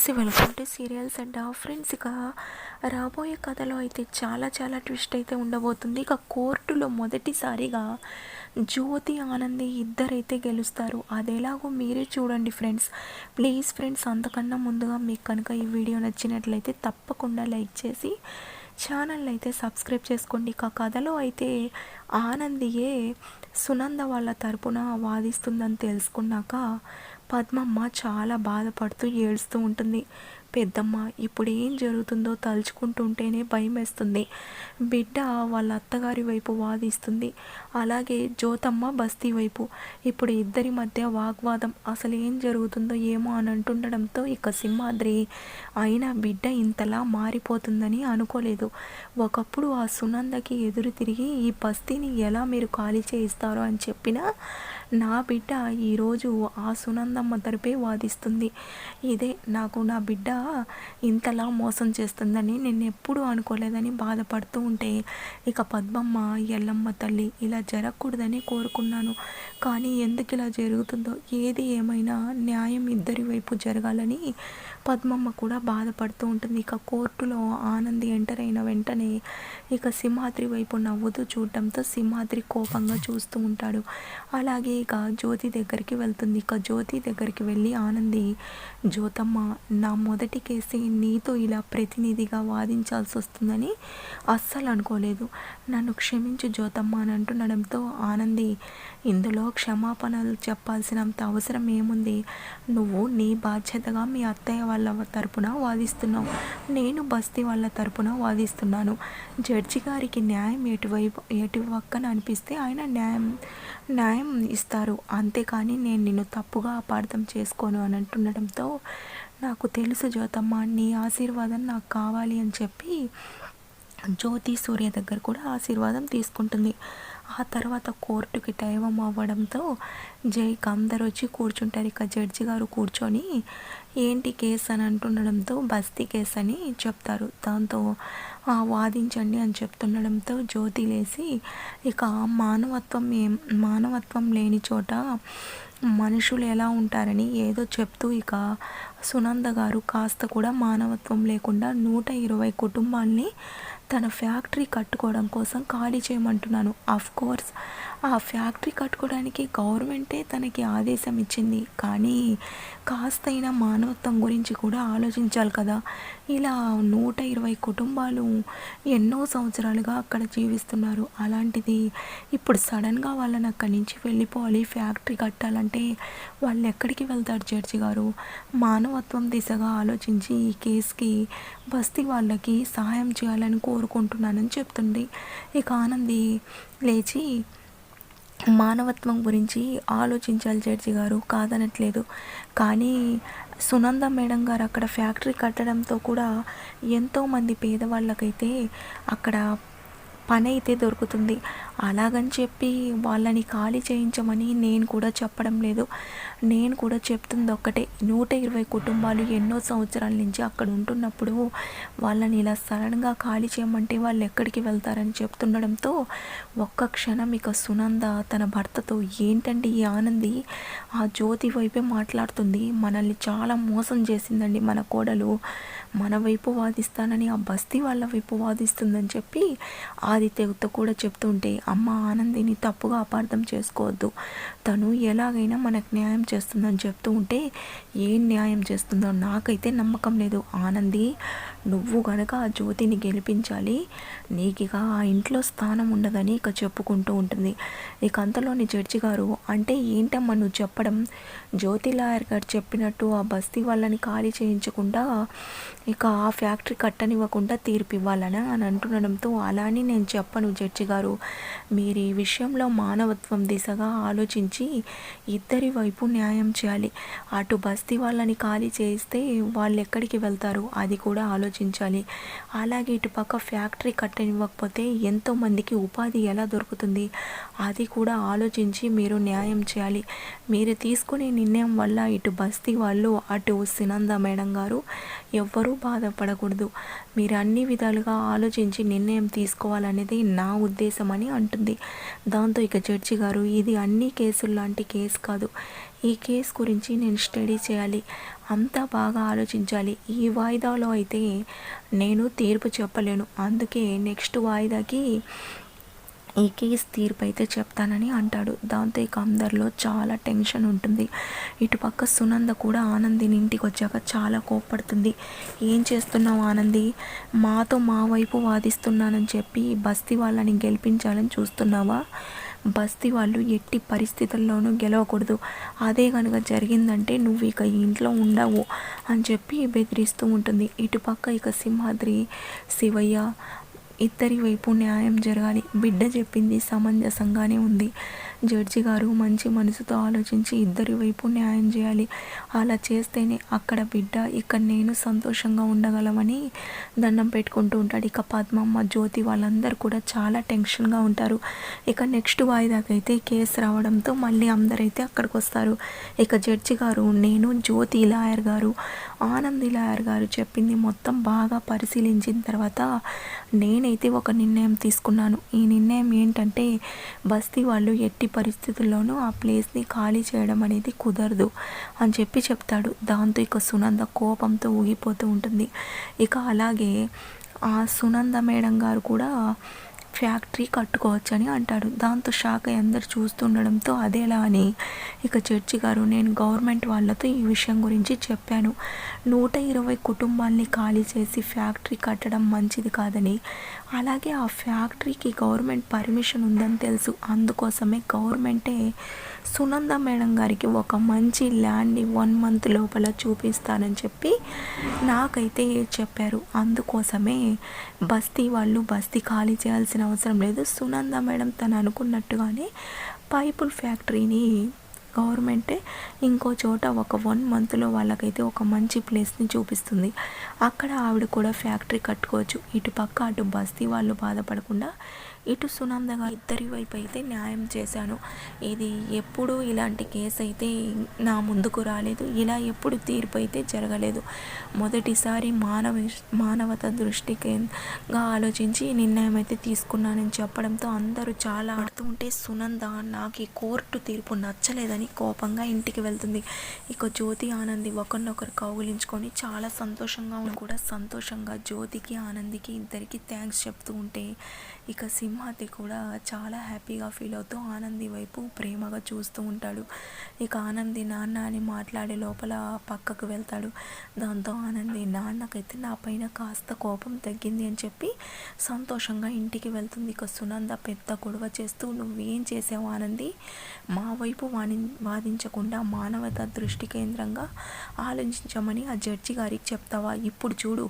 Friends welcome to serials and friends ఇక రాబోయే కథలో అయితే చాలా చాలా ట్విస్ట్ అయితే ఉండబోతుంది. ఇక కోర్టులో మొదటిసారిగా జ్యోతి ఆనంది ఇద్దరైతే గెలుస్తారు. అదేలాగో మీరే చూడండి ఫ్రెండ్స్. ప్లీజ్ ఫ్రెండ్స్ అంతకన్నా ముందుగా మీకు కనుక ఈ వీడియో నచ్చినట్లయితే తప్పకుండా లైక్ చేసి ఛానల్ అయితే సబ్స్క్రైబ్ చేసుకోండి. ఇక కథలో అయితే ఆనందియే సునంద వాళ్ళ తరపున వాదిస్తుందని తెలుసుకున్నాక పద్మమ్మ చాలా బాధపడుతూ ఏడుస్తూ ఉంటుంది. పెద్దమ్మ ఇప్పుడు ఏం జరుగుతుందో తలుచుకుంటుంటేనే భయం వేస్తుంది బిడ్డ వాళ్ళ అత్తగారి వైపు వాదిస్తుంది. అలాగే జ్యోతమ్మ బస్తీ వైపు. ఇప్పుడు ఇద్దరి మధ్య వాగ్వాదం అసలు ఏం జరుగుతుందో ఏమో అని అంటుండడంతో ఇక సింహాద్రి అయినా బిడ్డ ఇంతలా మారిపోతుందని అనుకోలేదు. ఒకప్పుడు ఆ సునందకి ఎదురు తిరిగి ఈ బస్తీని ఎలా మీరు ఖాళీ చేయిస్తారో అని చెప్పినా నా బిడ్డ ఈరోజు ఆ సునందమ్మ తరపే వాదిస్తుంది. ఇదే నాకు నా బిడ్డ ఇంతలా మోసం చేస్తుందని నేను ఎప్పుడూ అనుకోలేదని బాధపడుతూ ఉంటే ఇక పద్మమ్మ ఎల్లమ్మ తల్లి ఇలా జరగకూడదని కోరుకున్నాను. కానీ ఎందుకు ఇలా జరుగుతుందో ఏది ఏమైనా న్యాయం ఇద్దరి వైపు జరగాలని పద్మమ్మ కూడా బాధపడుతూ ఉంటుంది. ఇక కోర్టులో ఆనంది ఎంటర్ అయిన వెంటనే ఇక సింహాద్రి వైపు నవ్వుతూ చూడటంతో సింహాద్రి కోపంగా చూస్తూ ఉంటాడు. అలాగే ఇక జ్యోతి దగ్గరికి వెళ్తుంది. ఇక జ్యోతి దగ్గరికి వెళ్ళి ఆనంది జ్యోతమ్మ నా మొదటి కేసు నీతో ఇలా ప్రతినిధిగా వాదించాల్సి వస్తుందని అస్సలు అనుకోలేదు. నన్ను క్షమించు జ్యోతమ్మ అని అంటుండడంతో ఆనంది ఇందులో క్షమాపణలు చెప్పాల్సినంత అవసరం ఏముంది? నువ్వు నీ బాధ్యతగా మీ అత్తయ్య వాళ్ళ తరపున వాదిస్తున్నావు. నేను బస్తీ వాళ్ళ తరపున వాదిస్తున్నాను. జడ్జి గారికి న్యాయం ఎటువైపు ఎటు పక్కన అనిపిస్తే ఆయన న్యాయం న్యాయం ఇస్తారు. అంతేకాని నేను నిన్ను తప్పుగా అపార్థం చేసుకోను అని అంటుండడంతో నాకు తెలుసు జ్యోతమ్మ నీ ఆశీర్వాదం నాకు కావాలి అని చెప్పి జ్యోతి సూర్య దగ్గర కూడా ఆశీర్వాదం తీసుకుంటుంది. ఆ తర్వాత కోర్టుకి టైం అవ్వడంతో జైకి అందరు వచ్చి కూర్చుంటారు. ఇక జడ్జి గారు కూర్చొని ఏంటి కేసు అని అంటుండడంతో బస్తీ కేసు అని చెప్తారు. దాంతో వాదించండి అని చెప్తుండడంతో జ్యోతి లేసి ఇక మానవత్వం ఏం మానవత్వం లేని చోట మనుషులు ఎలా ఉంటారని ఏదో చెప్తూ ఇక సునంద గారు కాస్త కూడా మానవత్వం లేకుండా నూట ఇరవై కుటుంబాల్ని తన ఫ్యాక్టరీ కట్టుకోవడం కోసం ఖాళీ చేయమంటున్నాను. కోర్స్ ఆ ఫ్యాక్టరీ కట్టుకోవడానికి గవర్నమెంటే తనకి ఆదేశం ఇచ్చింది. కానీ కాస్తైనా మానవత్వం గురించి కూడా ఆలోచించాలి కదా. ఇలా నూట ఇరవై కుటుంబాలు ఎన్నో సంవత్సరాలుగా అక్కడ జీవిస్తున్నారు. అలాంటిది ఇప్పుడు సడన్గా వాళ్ళని అక్కడి నుంచి వెళ్ళిపోవాలి ఫ్యాక్టరీ కట్టాలంటే వాళ్ళు ఎక్కడికి వెళ్తారు జడ్జి గారు? మానవత్వం దిశగా ఆలోచించి ఈ కేసుకి బస్తీ వాళ్ళకి సహాయం చేయాలని కోరుకుంటున్నానని చెప్తుంది. ఇక ఆనంది లేచి మానవత్వం గురించి ఆలోచించాలి జడ్జి గారు కాదనట్లేదు. కానీ సునంద మేడం గారు అక్కడ ఫ్యాక్టరీ కట్టడంతో కూడా ఎంతోమంది పేదవాళ్ళకైతే అక్కడ పని అయితే దొరుకుతుంది. అలాగని చెప్పి వాళ్ళని ఖాళీ చేయించమని నేను కూడా చెప్పడం లేదు. నేను కూడా చెప్తుంది ఒక్కటే. నూట ఇరవై కుటుంబాలు ఎన్నో సంవత్సరాల నుంచి అక్కడ ఉంటున్నప్పుడు వాళ్ళని ఇలా సడన్గా ఖాళీ చేయమంటే వాళ్ళు ఎక్కడికి వెళ్తారని చెప్తుండడంతో ఒక్క క్షణం ఇక సునంద తన భర్తతో ఏంటంటే ఈ ఆనంది? ఆ జ్యోతి వైపే మాట్లాడుతుంది. మనల్ని చాలా మోసం చేసిందండి మన కోడలు. మన వైపు వాదిస్తానని ఆ బస్తీ వాళ్ళ వైపు వాదిస్తుందని చెప్పి ఆదిత్యతో కూడా చెప్తుంటే అమ్మ ఆనందిని తప్పుగా అపార్థం చేసుకోవద్దు. తను ఎలాగైనా మనకు న్యాయం చేస్తుందని చెప్తూ ఉంటే ఏం న్యాయం చేస్తుందో నాకైతే నమ్మకం లేదు. ఆనంది నువ్వు గనక ఆ జ్యోతిని గెలిపించాలి నీకు ఇక ఆ ఇంట్లో స్థానం ఉండదని ఇక చెప్పుకుంటూ ఉంటుంది. ఇక అంతలోని జడ్జి గారు అంటే ఏంటమ్మా నువ్వు చెప్పడం? జ్యోతి లాయర్ గారు చెప్పినట్టు ఆ బస్తీ వాళ్ళని ఖాళీ చేయించకుండా ఇక ఆ ఫ్యాక్టరీ కట్టనివ్వకుండా తీర్పు ఇవ్వాలని అని అంటుండడంతో అలానే నేను చెప్పను జడ్జి గారు. మీరు ఈ విషయంలో మానవత్వం దిశగా ఆలోచించి ఇద్దరి వైపు న్యాయం చేయాలి. అటు బస్తీ వాళ్ళని ఖాళీ చేయిస్తే వాళ్ళు ఎక్కడికి వెళ్తారు? అది కూడా ఆలోచించాలి. అలాగే ఇటు పక్క ఫ్యాక్టరీ కట్టనివ్వకపోతే ఎంతోమందికి ఉపాధి ఎలా దొరుకుతుంది? అది కూడా ఆలోచించి మీరు న్యాయం చేయాలి. మీరు తీసుకునే నిర్ణయం వల్ల ఇటు బస్తీ వాళ్ళు అటు సినంద మేడం గారు ఎవ్వరూ బాధపడకూడదు. మీరు అన్ని విధాలుగా ఆలోచించి నిర్ణయం తీసుకోవాలనేది నా ఉద్దేశం అని అంటుంది. దాంతో ఇక జడ్జి గారు ఇది అన్ని కేసు కేసులు లాంటి కేసు కాదు. ఈ కేసు గురించి నేను స్టడీ చేయాలి అంతా బాగా ఆలోచించాలి. ఈ వాయిదాలో అయితే నేను తీర్పు చెప్పలేను. అందుకే నెక్స్ట్ వాయిదాకి ఈ కేసు తీర్పు అయితే చెప్తానని అంటాడు. దాంతో ఇక అందరిలో చాలా టెన్షన్ ఉంటుంది. ఇటుపక్క సునంద కూడా ఆనందిని ఇంటికి వచ్చాక చాలా కోప్పడుతుంది. ఏం చేస్తున్నావు ఆనంది? మాతో మా వైపు వాదిస్తున్నానని చెప్పి బస్తీ వాళ్ళని గెలిపించాలని చూస్తున్నావా? బస్తీ వాళ్ళు ఎట్టి పరిస్థితుల్లోనూ గెలవకూడదు. అదే కనుక జరిగిందంటే నువ్వు ఇక ఇంట్లో ఉండవు అని చెప్పి బెదిరిస్తూ ఉంటుంది. ఇటుపక్క ఇక సింహాద్రి శివయ్య ఇద్దరి వైపు న్యాయం జరగాలి. బిడ్డ చెప్పింది సమంజసంగానే ఉంది. జడ్జి గారు మంచి మనసుతో ఆలోచించి ఇద్దరి వైపు న్యాయం చేయాలి. అలా చేస్తేనే అక్కడ బిడ్డ ఇక్కడ నేను సంతోషంగా ఉండగలమని దండం పెట్టుకుంటూ ఉంటాడు. ఇక పద్మమ్మ జ్యోతి వాళ్ళందరూ కూడా చాలా టెన్షన్గా ఉంటారు. ఇక నెక్స్ట్ వాయిదాకైతే కేసు రావడంతో మళ్ళీ అందరైతే అక్కడికి వస్తారు. ఇక జడ్జి గారు నేను జ్యోతి లాయర్ గారు ఆనంది లాయర్ గారు చెప్పింది మొత్తం బాగా పరిశీలించిన తర్వాత నేనైతే ఒక నిర్ణయం తీసుకున్నాను. ఈ నిర్ణయం ఏంటంటే బస్తీ వాళ్ళు ఎట్టి పరిస్థితుల్లోనూ ఆ ప్లేస్ని ఖాళీ చేయడం అనేది కుదరదు అని చెప్పి చెప్తాడు. దాంతో ఇక సునంద కోపంతో ఊగిపోతూ ఉంటుంది. ఇక అలాగే ఆ సునంద మేడం గారు కూడా ఫ్యాక్టరీ కట్టుకోవచ్చని అంటాడు. దాంతో షాక్ అయ్యి అందరు చూస్తుండడంతో అదేలా అని ఇక చర్చి గారు నేను గవర్నమెంట్ వాళ్ళతో ఈ విషయం గురించి చెప్పాను. నూట ఇరవై కుటుంబాల్ని ఖాళీ చేసి ఫ్యాక్టరీ కట్టడం మంచిది కాదని అలాగే ఆ ఫ్యాక్టరీకి గవర్నమెంట్ పర్మిషన్ ఉందని తెలుసు. అందుకోసమే గవర్నమెంటే సునంద మేడం గారికి ఒక మంచి ల్యాండ్ని వన్ మంత్ లోపల చూపిస్తానని చెప్పి నాకైతే చెప్పారు. అందుకోసమే బస్తీ వాళ్ళు బస్తీ ఖాళీ చేయాల్సిన అవసరం లేదు. సునంద మేడం తను అనుకున్నట్టుగానే పైపుల్ ఫ్యాక్టరీని గవర్నమెంటే ఇంకో చోట ఒక వన్ మంత్లో వాళ్ళకైతే ఒక మంచి ప్లేస్ని చూపిస్తుంది. అక్కడ ఆవిడ కూడా ఫ్యాక్టరీ కట్టుకోవచ్చు. ఇటు పక్క అటు బస్తీ వాళ్ళు బాధపడకుండా ఇటు సునందగా ఇద్దరి వైపు అయితే న్యాయం చేశాను. ఇది ఎప్పుడు ఇలాంటి కేసు అయితే నా ముందుకు రాలేదు. ఇలా ఎప్పుడు తీర్పు అయితే జరగలేదు. మొదటిసారి మానవ మానవత దృష్టిగా ఆలోచించి నిర్ణయం అయితే తీసుకున్నానని చెప్పడంతో అందరూ చాలా ఆడుతూ ఉంటే సునంద నాకు ఈ కోర్టు తీర్పు నచ్చలేదని కోపంగా ఇంటికి వెళ్తుంది. ఇక జ్యోతి ఆనంది ఒకరినొకరు కౌగులించుకొని చాలా సంతోషంగా కూడా సంతోషంగా జ్యోతికి ఆనందికి ఇద్దరికి థ్యాంక్స్ చెప్తూ ఉంటే ఇక సింహాతి కూడా చాలా హ్యాపీగా ఫీల్ అవుతూ ఆనంది వైపు ప్రేమగా చూస్తూ ఉంటాడు. ఇక ఆనంది నాన్న అని మాట్లాడే లోపల పక్కకు వెళ్తాడు. దాంతో ఆనంది నాన్నకైతే నా పైన కాస్త కోపం తగ్గింది అని చెప్పి సంతోషంగా ఇంటికి వెళ్తుంది. ఇక సునంద పెద్ద గొడవ చేస్తూ నువ్వేం చేసావు ఆనంది? మా వైపు వాణి వాదించకుండా మానవత దృష్టి కేంద్రంగా ఆలోచించమని ఆ జడ్జి గారికి చెప్తావా? ఇప్పుడు చూడు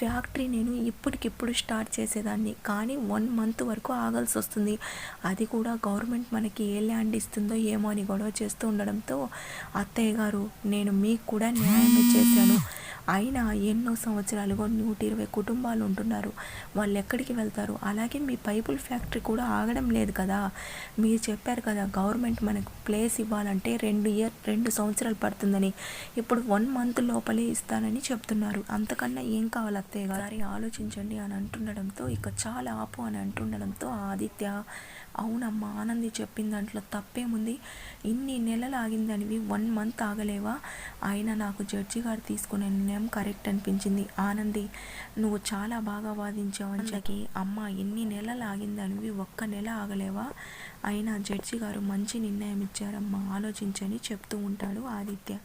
ఫ్యాక్టరీ నేను ఇప్పటికిప్పుడు స్టార్ట్ చేసేదాన్ని. కానీ వన్ మంత్ వరకు ఆగాల్సి వస్తుంది? అది కూడా గవర్నమెంట్ మనకి ఏ ల్యాండ్ ఇస్తుందో ఏమో అని గొడవ చేస్తూ ఉండడంతో అత్తయ్య గారు నేను మీకు కూడా న్యాయం చేశాను. అయినా ఎన్నో సంవత్సరాలుగా నూట ఇరవై కుటుంబాలు ఉంటున్నారు. వాళ్ళు ఎక్కడికి వెళ్తారు? అలాగే మీ పైపుల్ ఫ్యాక్టరీ కూడా ఆగడం లేదు కదా? మీరు చెప్పారు కదా గవర్నమెంట్ మనకు ప్లేస్ ఇవ్వాలంటే రెండు ఇయర్ రెండు సంవత్సరాలు పడుతుందని. ఇప్పుడు వన్ మంత్ లోపలే ఇస్తానని చెప్తున్నారు. అంతకన్నా ఏం కావాలి అత్తయ్య గారి? ఆలోచించండి అని అంటుండడంతో ఇక చాలా ఆపు అని అంటుండడంతో ఆదిత్య. అవునమ్మా ఆనంది చెప్పిన దాంట్లో తప్పేముంది? ఇన్ని నెలలు ఆగిందనివి వన్ మంత్ ఆగలేవా? ఆయన నాకు జడ్జి గారు తీసుకునే నిర్ణయం కరెక్ట్ అనిపించింది. ఆనంది నువ్వు చాలా బాగా వాదించావు. అని అమ్మ ఎన్ని నెలలు ఆగిందనివి ఒక్క నెల ఆగలేవా? అయినా జడ్జి గారు మంచి నిర్ణయం ఇచ్చారమ్మా ఆలోచించని చెప్తూ ఉంటాడు ఆదిత్య.